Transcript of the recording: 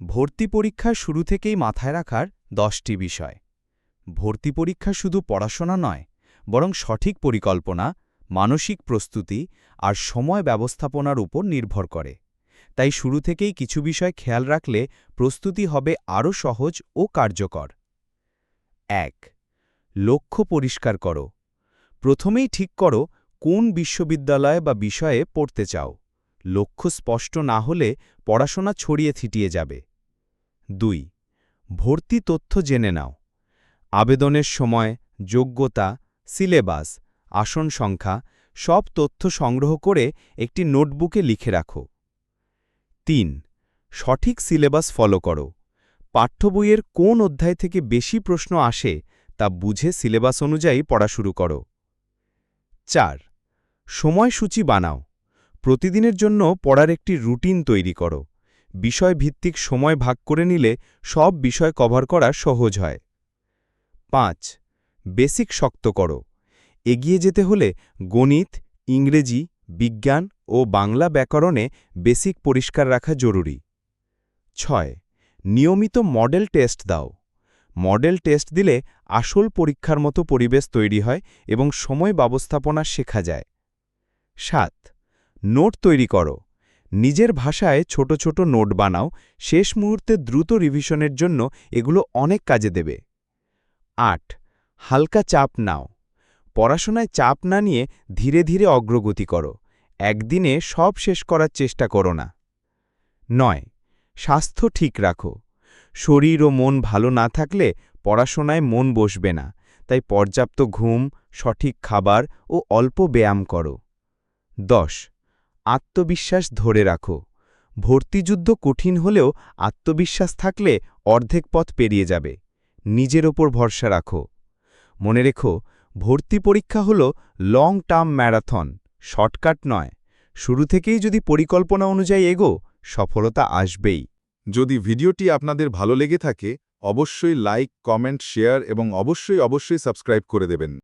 ভর্তি পরীক্ষা শুরু থেকেই মাথায় রাখার দশটি বিষয়। ভর্তি পরীক্ষা শুধু পড়াশোনা নয়, বরং সঠিক পরিকল্পনা, মানসিক প্রস্তুতি আর সময় ব্যবস্থাপনার উপর নির্ভর করে। তাই শুরু থেকেই কিছু বিষয় খেয়াল রাখলে প্রস্তুতি হবে আরও সহজ ও কার্যকর। এক, লক্ষ্য পরিষ্কার করো। প্রথমেই ঠিক করো কোন বিশ্ববিদ্যালয় বা বিষয়ে পড়তে চাও। লক্ষ্য স্পষ্ট না হলে পড়াশোনা ছড়িয়ে ছিটিয়ে যাবে। দুই, ভর্তি তথ্য জেনে নাও। আবেদনের সময় যোগ্যতা, সিলেবাস, আসন সংখ্যা, সব তথ্য সংগ্রহ করে একটি নোটবুকে লিখে রাখো। তিন, সঠিক সিলেবাস ফলো করো। পাঠ্যবইয়ের কোন অধ্যায় থেকে বেশি প্রশ্ন আসে তা বুঝে সিলেবাস অনুযায়ী পড়া শুরু করো। চার, সময়সূচি বানাও। প্রতিদিনের জন্য পড়ার একটি রুটিন তৈরি করো। বিষয়ভিত্তিক সময় ভাগ করে নিলে সব বিষয় কভার করা সহজ হয়। পাঁচ, বেসিক শক্ত করো। এগিয়ে যেতে হলে গণিত, ইংরেজি, বিজ্ঞান ও বাংলা ব্যাকরণে বেসিক পরিষ্কার রাখা জরুরি। ছয়, নিয়মিত মডেল টেস্ট দাও। মডেল টেস্ট দিলে আসল পরীক্ষার মতো পরিবেশ তৈরি হয় এবং সময় ব্যবস্থাপনা শেখা যায়। সাত, নোট তৈরি করো। নিজের ভাষায় ছোট ছোট নোট বানাও, শেষ মুহূর্তে দ্রুত রিভিশনের জন্য এগুলো অনেক কাজে দেবে। আট, হালকা চাপ নাও। পড়াশোনায় চাপ না নিয়ে ধীরে ধীরে অগ্রগতি করো। একদিনে সব শেষ করার চেষ্টা করো না। নয়, স্বাস্থ্য ঠিক রাখো। শরীর ও মন ভালো না থাকলে পড়াশোনায় মন বসবে না, তাই পর্যাপ্ত ঘুম, সঠিক খাবার ও অল্প ব্যায়াম করো। দশ আত্মবিশ্বাস ধরে রাখো। ভর্তিযুদ্ধ কঠিন হলেও আত্মবিশ্বাস থাকলে অর্ধেক পথ পেরিয়ে যাবে। নিজের ওপর ভরসা রাখো। মনে রেখো, ভর্তি পরীক্ষা হল লং টার্ম ম্যারাথন শর্টকাট নয়। শুরু থেকেই যদি পরিকল্পনা অনুযায়ী এগো, সফলতা আসবেই। যদি ভিডিওটি আপনাদের ভালো লেগে থাকে, অবশ্যই লাইক কমেন্ট শেয়ার এবং অবশ্যই অবশ্যই সাবস্ক্রাইব করে দেবেন।